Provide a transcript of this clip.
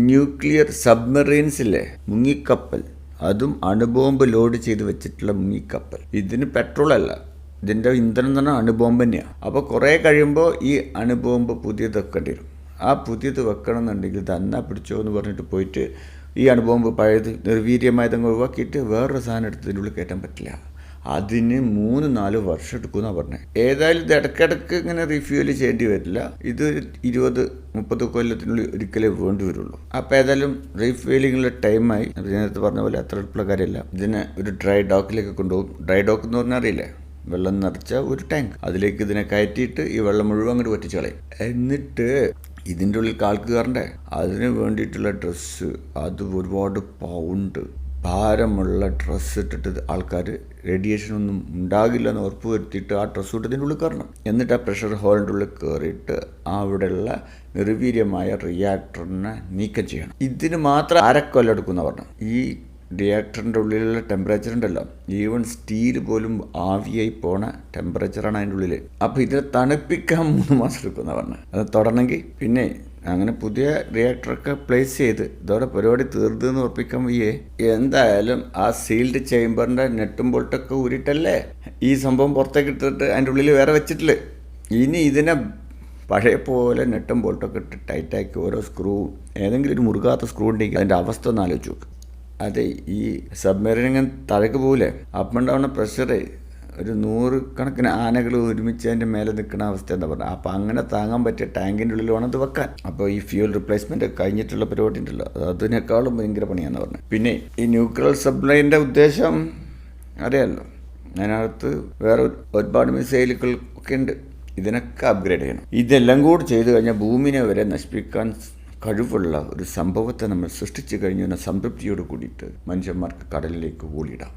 Nuclear സബ്മറീൻസിലെ മുങ്ങിക്കപ്പൽ. അതും അണുബോംബ് load ചെയ്ത് വെച്ചിട്ടുള്ള മുങ്ങിക്കപ്പൽ. ഇതിന് പെട്രോൾ അല്ല ഇതിന്റെ ഇന്ധനം തന്നെ അണുബോംബ് തന്നെയാണ് അപ്പോൾ കുറേ കഴിയുമ്പോൾ ഈ അണുബോംബ് പുതിയത് വെക്കേണ്ടി വരും. ആ പുതിയത് വെക്കണം എന്നുണ്ടെങ്കിൽ തന്നെ പിടിച്ചോ എന്ന് പറഞ്ഞിട്ട് പോയിട്ട് ഈ അണുബോംബ് പഴയത് നിർവീര്യമായതങ്ങ് ഒഴിവാക്കിയിട്ട് വേറൊരു സാധനം എടുത്തതിന്റെ ഉള്ളിൽ കയറ്റാൻ പറ്റില്ല. അതിന് മൂന്ന് നാല് വർഷം എടുക്കുമെന്നാണ് പറഞ്ഞത് ഏതായാലും ഇത് ഇടയ്ക്കിടയ്ക്ക് ഇങ്ങനെ റിഫ്യൂവൽ ചെയ്യേണ്ടി വരില്ല. ഇത് ഇരുപത് മുപ്പത് കൊല്ലത്തിനുള്ളിൽ ഒരിക്കലേ വേണ്ടി വരുള്ളൂ. അപ്പോൾ ഏതായാലും റീഫ്യൂലിങ്ങുള്ള ടൈമായി നേരത്തെ പറഞ്ഞ പോലെ അത്ര എളുപ്പമുള്ള കാര്യമില്ല. ഇതിനെ ഒരു ഡ്രൈ ഡോക്കിലേക്ക് കൊണ്ടുപോകും. ഡ്രൈ ഡോക്ക് എന്ന് പറഞ്ഞാൽ അറിയില്ലേ? വെള്ളം നിറച്ച ഒരു ടാങ്ക് അതിലേക്ക് ഇതിനെ കയറ്റിയിട്ട് ഈ വെള്ളം മുഴുവൻ അങ്ങോട്ട് വറ്റിച്ച് കളയും. എന്നിട്ട് ഇതിന്റെ ഉള്ളിൽ കാൽക്ക് കയറണ്ടേ അതിന് വേണ്ടിയിട്ടുള്ള ഡ്രസ്സ് അത് ഒരുപാട് പൗണ്ട് ഭാരമുള്ള ഡ്രസ്സ് ഇട്ടിട്ട് ആൾക്കാർ റേഡിയേഷൻ ഒന്നും ഉണ്ടാകില്ല എന്ന് ഉറപ്പ് വരുത്തിയിട്ട് ആ ഡ്രസ്സ് ഇട്ട് ഇതിന്റെ ഉള്ളിൽ കയറണം. എന്നിട്ട് ആ പ്രഷർ ഹോളിന്റെ ഉള്ളിൽ കയറിയിട്ട് അവിടെയുള്ള നിർവീര്യമായ റിയാക്ടറിനെ നീക്കം ചെയ്യണം. ഇതിന് മാത്രം അരക്കൊല്ലം എടുക്കുന്ന പറഞ്ഞു ഈ റിയാക്ടറിന്റെ ഉള്ളിലുള്ള ടെമ്പറേച്ചർ ഉണ്ടല്ലോ ഈവൻ സ്റ്റീൽ പോലും ആവിയായി പോണ ടെമ്പറേച്ചറാണ് അതിന്റെ ഉള്ളിൽ അപ്പോൾ ഇതിനെ തണുപ്പിക്കാൻ മൂന്ന് മാസം എടുക്കുന്ന പറഞ്ഞു അത് തുടരണമെങ്കിൽ പിന്നെ അങ്ങനെ പുതിയ റിയാക്ടറൊക്കെ പ്ലേസ് ചെയ്ത് ഇതോടെ പരിപാടി തീർന്നെന്ന് ഉറപ്പിക്കാൻ വയ്യേ. എന്തായാലും ആ സീൽഡ് ചേംബറിന്റെ നെട്ടും ബോൾട്ടൊക്കെ ഊരിട്ടല്ലേ? ഈ സംഭവം പുറത്തേക്ക് ഇട്ടിട്ട് അതിന്റെ ഉള്ളിൽ വേറെ വെച്ചിട്ടില്ല? ഇനി ഇതിനെ പഴയ പോലെ നെട്ടും ബോൾട്ടൊക്കെ ഇട്ട് ടൈറ്റാക്കി ഓരോ സ്ക്രൂ ഏതെങ്കിലും ഒരു മുറുകാത്ത സ്ക്രൂ ഉണ്ടെങ്കിൽ അതിന്റെ അവസ്ഥ ഒന്ന് ആലോചിച്ച് നോക്ക്. അതെ ഈ സബ്മറീൻ ഇങ്ങനെ താഴേക്ക് പോകില്ലേ ആൻഡ് ഡൗൺ പ്രഷറേ ഒരു നൂറ് കണക്കിന് ആനകൾ ഒരുമിച്ച് അതിന്റെ മേലെ നിൽക്കുന്ന അവസ്ഥ എന്താ പറയുക അപ്പോൾ അങ്ങനെ താങ്ങാൻ പറ്റിയ ടാങ്കിന്റെ ഉള്ളിൽ വേണം ഇത് വെക്കാൻ. അപ്പോൾ ഈ ഫ്യൂൽ റിപ്ലേസ്മെന്റ് കഴിഞ്ഞിട്ടുള്ള പരിപാടി ഉണ്ടല്ലോ അത് അതിനേക്കാളും ഭയങ്കര പണിയാന്ന് പറഞ്ഞത് പിന്നെ ഈ ന്യൂക്ലിയർ സപ്ലൈന്റെ ഉദ്ദേശം അറിയാമല്ലോ അതിനകത്ത് വേറെ ഒരുപാട് മിസൈലുകൾ ഒക്കെ ഉണ്ട്. ഇതിനൊക്കെ അപ്ഗ്രേഡ് ചെയ്യണം. ഇതെല്ലാം കൂടി ചെയ്തു കഴിഞ്ഞാൽ ഭൂമിനെ വരെ നശിപ്പിക്കാൻ കഴിവുള്ള ഒരു സംഭവത്തെ നമ്മൾ സൃഷ്ടിച്ചു കഴിഞ്ഞു സംതൃപ്തിയോട് കൂടിയിട്ട് മനുഷ്യന്മാർക്ക് കടലിലേക്ക് ഓടിയിടാം